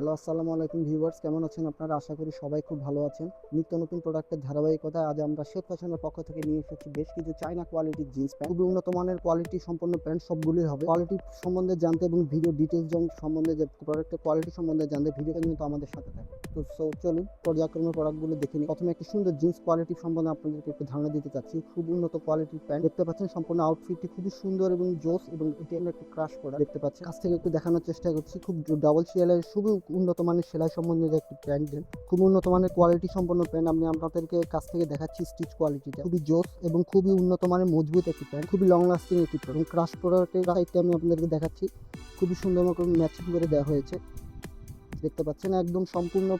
Hello, আসসালামু আলাইকুম viewers. কেমন আছেন আপনারা? আশা করি সবাই খুব ভালো আছেন। নিত্য নতুন প্রোডাক্টের ধারাবাহিকতায় আজ আমরা শেখ ফ্যাশনের পক্ষ থেকে নিয়ে এসেছি বেশ কিছু চাইনা কোয়ালিটির জিন্স প্যান্ট খুবই উন্নত মানের কোয়ালিটি সম্পন্ন প্যান্ট সবগুলোই হবে। কোয়ালিটি সম্বন্ধে জানতে এবং ভিডিও ডিটেলস সম্বন্ধে যে প্রোডাক্টের কোয়ালিটি সম্বন্ধে জানতে ভিডিওটা কিন্তু আমাদের সাথে থাকে তো সো চলুন, পর্যায়ক্রমে প্রোডাক্টগুলো দেখে নিই। প্রথমে একটি সুন্দর জিন্স কোয়ালিটি সম্বন্ধে আপনাদেরকে একটু ধারণা দিতে চাচ্ছি। খুব উন্নত কোয়ালিটির প্যান্ট দেখতে পাচ্ছেন সম্পূর্ণ আউটফিটটি খুবই সুন্দর এবং জোস এবং এটি আমরা একটু ক্রাশ করা দেখতে পাচ্ছি কাছ থেকে একটু দেখানোর চেষ্টা করছি। খুব ডাবল সিএলের খুবই উন্নত মানের সেলাই সম্বন্ধে যে একটি প্যান্ট দেন। খুব উন্নত মানের কোয়ালিটি সম্পন্ন প্যান্ট আমি আপনাদেরকে কাছ থেকে দেখাচ্ছি স্টিচ কোয়ালিটিটা খুবই জোস এবং খুবই উন্নত মানের মজবুত একটি প্যান্ট খুবই লং লাস্টিং একটি প্যান্ট ক্রাশ প্রোডাক্টের সাইডটা আমি আপনাদেরকে দেখাচ্ছি। খুবই সুন্দর মতো ম্যাচিং করে দেওয়া হয়েছে। দেখতে পাচ্ছেন একদম সম্পূর্ণ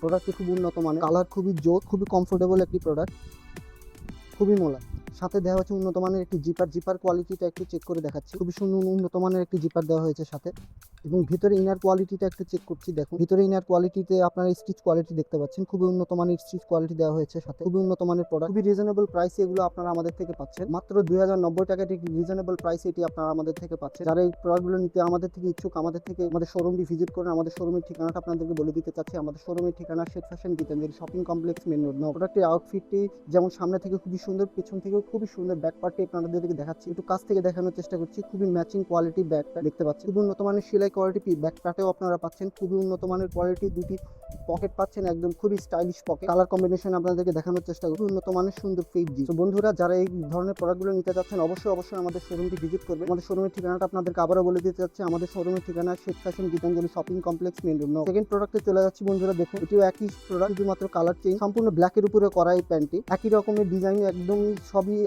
প্রোডাক্টটি খুব উন্নত মানের। কালার খুবই জোর খুবই কমফোর্টেবল একটি প্রোডাক্ট খুবই মোলা সাথে দেওয়া হয়েছে উন্নত মানের একটি জিপার জিপার কোয়ালিটিটা একটু চেক করে দেখাচ্ছি। খুবই সুন্দর উন্নত মানের একটি জিপার দেওয়া হয়েছে সাথে। এবং ভিতরে ইনার কোয়ালিটিটা একটু চেক করছি, দেখুন। ভিতরে ইনার কোয়ালিটিতে আপনারা স্টিচ কোয়ালিটি দেখতে পাচ্ছেন। খুবই উন্নত মানের স্টিচ কোয়ালিটি দেওয়া হয়েছে সাথে। খুবই উন্নত মানের প্রোডাক্ট খুবই রিজনেবল প্রাইসে এগুলো আপনারা আমাদের থেকে পাচ্ছেন। মাত্র দুই হাজার নব্বই টাকাটি একটি রিজনেবল প্রাইসে এটি আপনারা আমাদের থেকে পাচ্ছেন। যারা এই প্রোডাক্টগুলো নিতে আমাদের থেকে ইচ্ছুক, আমাদের থেকে আমাদের শোরুমটি ভিজিট করেন, আমাদের শোরুমের ঠিকানাটা আপনাদেরকে বলে দিতে চাচ্ছি। আমাদের শোরুমের ঠিকানা Sheikh fashion Gitanjali shopping complex main road প্রোডাক্টের আউটফিটটি যেমন সামনে থেকে খুবই সুন্দর, পেছন থেকেও খুবই সুন্দর ব্যাক পার্টটি আপনাদেরকে দেখাচ্ছি। একটু কাছ থেকে দেখানোর চেষ্টা করছি। খুবই ম্যাচিং কোয়ালিটি ব্যাক দেখতে পাচ্ছি খুবই উন্নত মানের সেলাই কোয়ালিটি ব্যাক পার্টেও আপনারা পাচ্ছেন। খুবই উন্নত মানের কোয়ালিটি দুটি পকেট পাচ্ছেন, একদম খুবই স্টাইলিশ পকেট কালার কম্বিনেশন আপনাদেরকে দেখানোর চেষ্টা করছি উন্নত মানের সুন্দর ফিট জি তো বন্ধুরা, যারা এই ধরনের প্রোডাক্টগুলো নিতে চাচ্ছেন, অবশ্যই অবশ্যই আমাদের শোরুমটি ভিজিট করবেন। আমাদের শোরুমের ঠিকানাটা আপনাদেরকে আবারও বলে দিতে চাচ্ছি। আমাদের শোরুমের ঠিকানা Sheikh fashion Gitanjali shopping complex main road second প্রোডাক্টে চলে যাচ্ছি বন্ধুরা, দেখুন, এটিও একই প্রোডাক্ট শুধুমাত্র কালার চেঞ্জ সম্পূর্ণ ব্ল্যাকের উপরে করা এই প্যান্টটি। একই রকমের ডিজাইন একদম সবই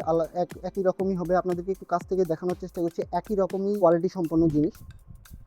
একই রকমই হবে। আপনাদেরকে একটু কাছ থেকে দেখানোর চেষ্টা করছি। একই রকমই কোয়ালিটি সম্পন্ন জিনিস।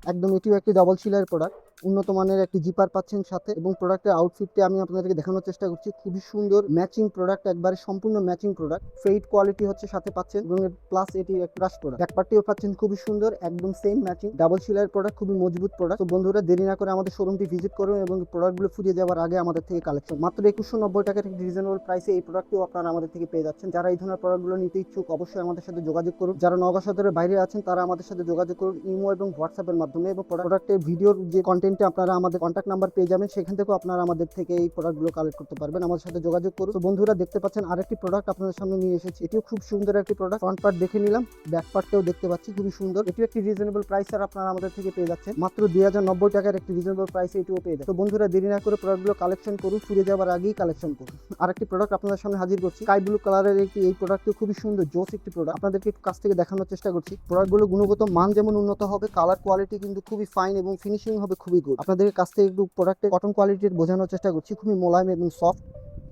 একদম এটিও একটি ডবল সিলের প্রোডাক্ট উন্নত মানের একটি জিপার পাচ্ছেন সাথে এবং প্রোডাক্টের আউটফিটটি আমি আপনাদেরকে দেখানোর চেষ্টা করছি। খুবই সুন্দর ম্যাচিং প্রোডাক্ট একবারে সম্পূর্ণ ম্যাচিং প্রোডাক্ট ফেইড কোয়ালিটি হচ্ছে সাথে পাচ্ছেন এবং প্লাস এটি ক্রাশ প্রোডাক্ট ব্যাকপার্টিও পাচ্ছেন খুবই সুন্দর, একদম সেম ম্যাচিং ডাবল সিলাইয়ের প্রোডাক্ট খুবই মজবুত প্রোডাক্ট তো বন্ধুরা, দেরি না করে আমাদের শোরুমটি ভিজিট করুন এবং প্রোডাক্টগুলো ফুরিয়ে যাওয়ার আগে আমাদের থেকে কালেকশন মাত্র একুশশো নব্বই টাকার একটি রিজনেবল প্রাইসে এই প্রোডাক্টটিও আপনারা আমাদের থেকে পেয়ে যাচ্ছেন। যারা এই ধরনের প্রোডাক্টগুলো নিতে ইচ্ছুক, অবশ্যই আমাদের সাথে যোগাযোগ করুন। যারা নগা সদরের বাইরে আছেন, তারা আমাদের সাথে যোগাযোগ করুন ইমো এবং হোয়াটসঅ্যাপের মাধ্যমে এবং প্রোডাক্টের ভিডিওর যে কন্টেন্টে আপনারা আমাদের কন্ট্যাক্ট নাম্বার পেয়ে যাবেন, সেখান থেকেও আপনারা আমাদের থেকে এই প্রোডাক্টগুলো কালেক্ট করতে পারবেন। আমাদের সাথে যোগাযোগ করুন। তো বন্ধুরা, দেখতে পাচ্ছেন আরেকটি প্রোডাক্ট আপনাদের সামনে নিয়ে এসেছি। এটিও খুব সুন্দর একটি প্রোডাক্ট ফ্রন্ট পার্ট দেখে নিলাম ব্যাক পার্টটাও দেখতে পাচ্ছি, খুবই সুন্দর। এটিও একটি রিজনেবল প্রাইস আর আপনারা আমাদের থেকে পেয়ে যাচ্ছেন। মাত্র দুই হাজার নব্বই টাকার একটি রিজনেবল প্রাইসে এটিও পেয়ে যাচ্ছে তো বন্ধুরা, দেরি না করে প্রোডাক্টগুলো কালেকশন করুন ফিরে যাওয়ার আগেই কালেকশন করুন। আরেকটি প্রোডাক্ট আপনাদের সামনে হাজির করছি। স্কাই ব্লু কালারের একটি, এই প্রোডাক্টটি খুবই সুন্দর, জোস একটি প্রোডাক্ট আপনাদেরকে একটু কাছ থেকে দেখানোর চেষ্টা করছি। প্রোডাক্টগুলো গুণগত মান যেমন উন্নত হবে কালার কোয়ালিটি কিন্তু খুবই ফাইন এবং ফিনিশিং হবে খুবই গুড আপনাদের কাছ থেকে একটু প্রোডাক্টের কটন কোয়ালিটির বোঝানোর চেষ্টা করছি। খুবই মোলায়েম এবং সফট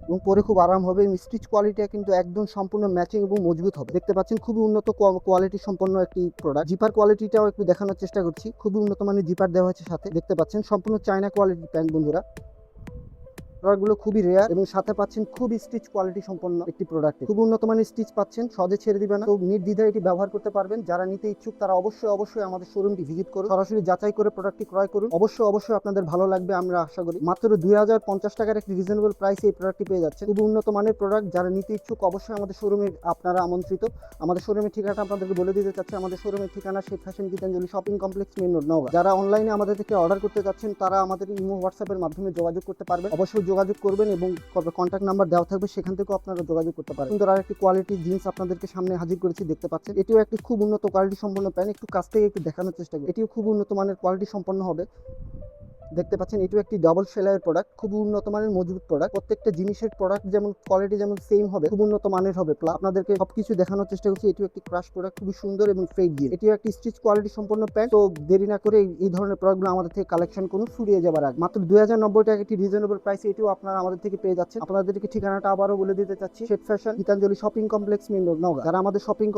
এবং পরে খুব আরাম হবে। স্টিচ কোয়ালিটি কিন্তু একদম সম্পূর্ণ ম্যাচিং এবং মজবুত হবে। দেখতে পাচ্ছেন খুবই উন্নত কোয়ালিটি সম্পন্ন একটি প্রোডাক্ট জিপার কোয়ালিটিটাও একটু দেখানোর চেষ্টা করছি। খুবই উন্নত মানের জিপার দেওয়া হয়েছে সাথে। দেখতে পাচ্ছেন সম্পূর্ণ চায়না কোয়ালিটির প্যান্ট বন্ধুরা। প্রোডাক্টগুলো খুবই রেয়ার এবং সাথে পাচ্ছেন খুব স্টিচ কোয়ালিটি সম্পন্ন একটি প্রোডাক্ট খুব উন্নত মানের স্টিচ পাচ্ছেন, সহজে ছেড়ে দিবে না। তো নির্দ্বিধায় এটি ব্যবহার করতে পারবেন। যারা নিতে ইচ্ছুক, তারা অবশ্যই অবশ্যই আমাদের শোরুমটি ভিজিট করুন। সরাসরি যাচাই করে প্রোডাক্টটি ক্রয় করুন। অবশ্যই অবশ্যই আপনাদের ভালো লাগবে, আমরা আশা করি। মাত্র দুই হাজার পঞ্চাশ টাকার একটি রিজনেবল প্রাইসে এই প্রোডাক্টটি পেয়ে যাচ্ছে খুব উন্নত মানের প্রোডাক্ট যারা নিতে ইচ্ছুক, অবশ্যই আমাদের শোরুমে আপনারা আমন্ত্রিত। আমাদের শোরুমের ঠিকানাটা আপনাদেরকে বলে দিতে চাচ্ছি। আমাদের শোরুমের ঠিকানা Sheikh fashion Gitanjali shopping complex main road, Naogaon. যারা অনলাইনে আমাদের থেকে অর্ডার করতে চাচ্ছেন তারা আমাদের ইমো, হোয়াটসঅ্যাপের মাধ্যমে যোগাযোগ করতে পারবেন। অবশ্যই যোগাযোগ করবেন এবং কন্ট্যাক্ট নাম্বার দেওয়া থাকবে সেখান থেকেও আপনারা যোগাযোগ করতে পারেন। সুন্দর আর একটি কোয়ালিটি জিন্স আপনাদেরকে সামনে হাজির করেছি, দেখতে পাচ্ছেন। এটিও একটি খুব উন্নত কোয়ালিটি সম্পন্ন প্যান্ট একটু কাছ থেকে একটু দেখানোর চেষ্টা করি। এটিও খুব উন্নত মানের কোয়ালিটি সম্পন্ন হবে। দেখতে পাচ্ছেন, এটিও একটি ডাবল সেলাইয়ের প্রোডাক্ট খুব উন্নত মানের, মজবুত প্রোডাক্ট প্রত্যেকটা জিনিসের প্রোডাক্ট যেমন কোয়ালিটি যেমন সেম হবে, খুব উন্নত মানের হবে। প্লাস আপনাদেরকে সবকিছু দেখানোর চেষ্টা করছি, এটিও একটি ক্রাশ প্রোডাক্ট খুবই সুন্দর এবং ফেক দিয়ে এটিও একটি স্টিচ কোয়ালিটি সম্পন্ন প্যান্ট তো দেরি না করে এই- ধরনের প্রোডাক্টগুলো আমাদের থেকে কালেকশন করুন, ফুরিয়ে যাবার আগে। মাত্র দুই হাজার নব্বই টাকা একটি রিজনেবল প্রাইসে এটিও আপনারা আমাদের থেকে পেয়ে যাচ্ছেন। আপনাদেরকে ঠিকানাটা আবারও বলে দিতে চাচ্ছি, Sheikh fashion, Gitanjali shopping complex, main road, Naogaon. যারা আমাদের শপিং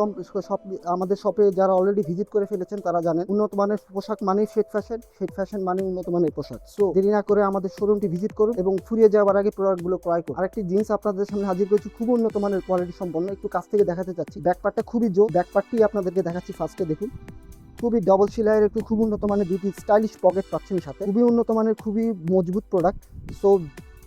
শপ আমাদের শপে যারা অলরেডি ভিজিট করে ফেলেছেন, তারা জানেন, উন্নত মানের পোশাক মানে শেখ ফ্যাশন শেখ ফ্যাশন মানে উন্নত মানের পোশাক সো দেরি না করে আমাদের শোরুমটি ভিজিট করুন এবং ফুরিয়ে যাওয়ার আগে প্রোডাক্টগুলো ক্রয় করুন। আরেকটি জিন্স আপনাদের সামনে হাজির করেছি খুব উন্নত মানের কোয়ালিটি সম্পন্ন। একটু কাছ থেকে দেখাতে চাচ্ছি। ব্যাকপার্টটা খুবই জো ব্যাকপার্টটি আপনাদেরকে দেখাচ্ছি ফার্স্টে দেখুন। খুবই ডবল সিলাইয়ের একটু খুব উন্নত মানের দুটি স্টাইলিশ পকেট পাচ্ছেন সাথে। খুবই উন্নত মানের খুবই মজবুত প্রোডাক্ট সো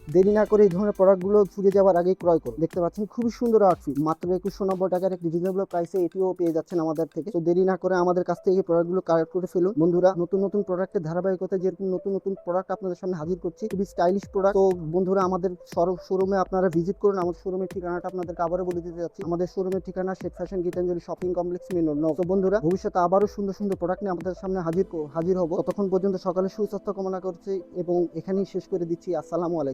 দেরি না করে এই ধরনের প্রোডাক্টগুলো ফুরিয়ে যাওয়ার আগেই ক্রয় করুন। দেখতে পাচ্ছেন খুবই সুন্দর আউটফিট মাত্র একুশশো নব্বই টাকার একটি রিজনেবল প্রাইসে এটিও পেয়ে যাচ্ছেন আমাদের থেকে। তো দেরি না করে আমাদের কাছ থেকে এই প্রোডাক্টগুলো কালেক্ট করে ফেলুন। বন্ধুরা, নতুন নতুন প্রোডাক্টের ধারাবাহিকতা যেরকম নতুন নতুন প্রোডাক্ট আপনাদের সামনে হাজির করছি, খুবই স্টাইলিশ প্রোডাক্ট তো বন্ধুরা, আমাদের শোরুমে আপনারা ভিজিট করুন। আমাদের শোরুমের ঠিকানাটা আপনাদেরকে আবারও বলে দিতে যাচ্ছি। আমাদের শোরুমের ঠিকানা Sheikh fashion Gitanjali shopping complex main তো বন্ধুরা, ভবিষ্যতে আবারও সুন্দর সুন্দর প্রোডাক্ট নিয়ে আমাদের সামনে হাজির হাজির হব। ততক্ষণ পর্যন্ত সকালে সুস্বাস্থ্য কামনা করছি এবং এখানেই শেষ করে দিচ্ছি। আসসালামু আলাইকুম।